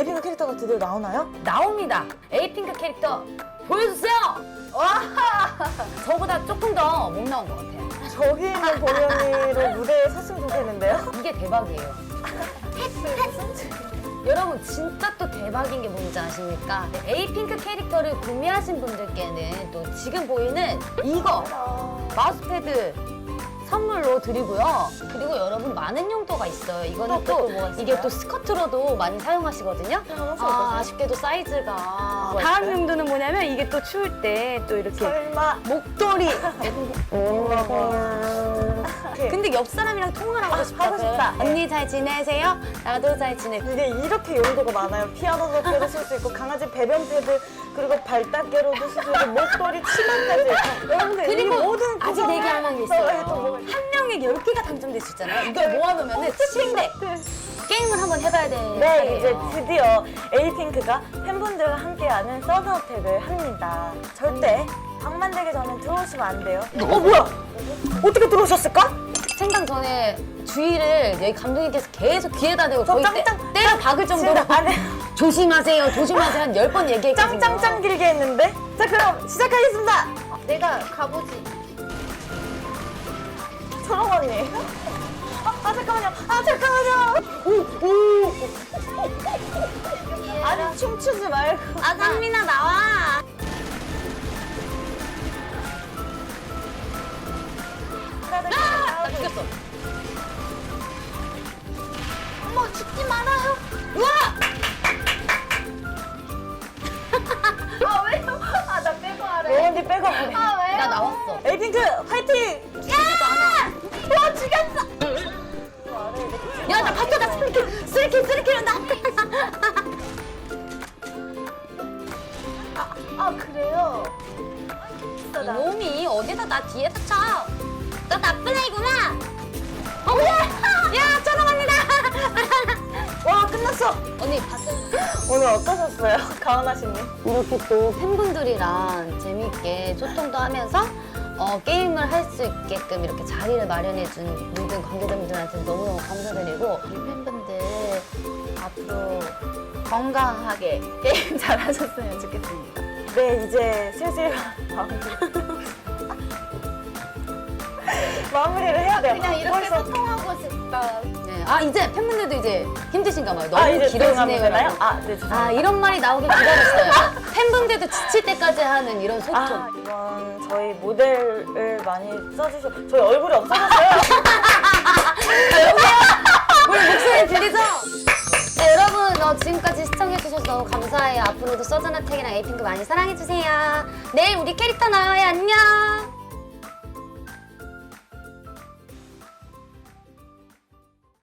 에이핑크 캐릭터가 드디어 나오나요? 나옵니다. 에이핑크 캐릭터 보여주세요. 와, 저보다 조금 더 못 나온 것 같아요. 저기 있는 공연이로 무대에 섰으면 좋겠는데요? 이게 대박이에요. 여러분 진짜 또 대박인 게 뭔지 아십니까? 네, 에이핑크 캐릭터를 구매하신 분들께는 또 지금 보이는 이거 마우스패드 선물로 드리고요. 그리고 여러분 많은 용도가 있어요. 이거는 또, 또, 뭐가? 이게 또 스커트로도 많이 사용하시거든요. 혹시 아, 어떠세요? 아쉽게도 사이즈가 뭐가 다음 있어요? 용도는 뭐냐면 이게 또 추울 때 또 이렇게 설마 목도리. 근데 옆 사람이랑 통화를 하고 싶다. 하고 싶다. 언니 잘 지내세요? 나도 잘 지내. 이게 이렇게 용도가 많아요. 피아노 노트도 쓸 수 있고 강아지 배변 패드 그리고 발닦개로도 쓸 수 있고 목도리 치마까지. 여러분들 그리고 만한 게 어, 있어요. 또 뭐가 한 명에게 10개가 당첨될 수 있잖아요. 이걸 모아놓으면 침대 게임을 한번 해봐야 되는 네, 이제 드디어 에이핑크가 팬분들과 함께하는 서브어택을 합니다. 절대 방 만들기 전에 들어오시면 안 돼요. 어, 뭐야? 어떻게 들어오셨을까? 생방 전에 주의를 여기 감독님께서 계속 귀에다 대고 저 거의 짱짱- 때, 려 박을 정도로 진짜 안 해. 조심하세요 조심하세요 한 10번 얘기했거든요 짱짱짱 길게 했는데? 자, 그럼 시작하겠습니다. 내가 가보지. 언니. 아, 아, 잠깐만요. 아, 잠깐만요. 오, 오. 아니, 춤추지 말고. 아 상민아 나와 나 죽였어 어머 죽지 말아요. 우와 아 왜요? 아 나 빼고 하래. 로 언니 빼고. 아 왜요? 나 나왔어 에이핑크, 화이팅! 와 죽였어 야 나 바뀌었다 스리킬 스리킬 스리킬 나아 그래요? 진짜 나. 놈이 어디다 나 뒤에다 쳐나 나쁜 애구나 어머 야 촬영합니다 와, 끝났어. 언니 봤어요? 오늘 어떠셨어요? 가은하씨님. 이렇게 또 팬분들이랑 재밌게 소통도 하면서 어, 게임을 할 수 있게끔 이렇게 자리를 마련해준 모든 관계자분들한테 너무너무 감사드리고 우리 팬분들 앞으로 건강하게 게임 잘하셨으면 좋겠습니다. 네, 이제 슬슬 마무리. 마무리를 해야 돼요. 그냥 이렇게 벌써- 소통하고 싶다. 네. 아 이제 팬분들도 이제 힘드신가 봐요 너무 아, 이제 들어가면 길어지네요 되나요? 아, 네, 죄송합니다. 아 이런 말이 나오길 기다렸어요 지칠 때까지 하는 이런 소통 아, 이번 저희 모델을 많이 써주셔. 저희 얼굴이 없어졌어요. 우리 목소리 들리죠? 네, 여러분 어, 지금까지 시청해주셔서 너무 감사해요. 앞으로도 서전아택이랑 에이핑크 많이 사랑해주세요. 내일 우리 캐릭터 나와요. 안녕.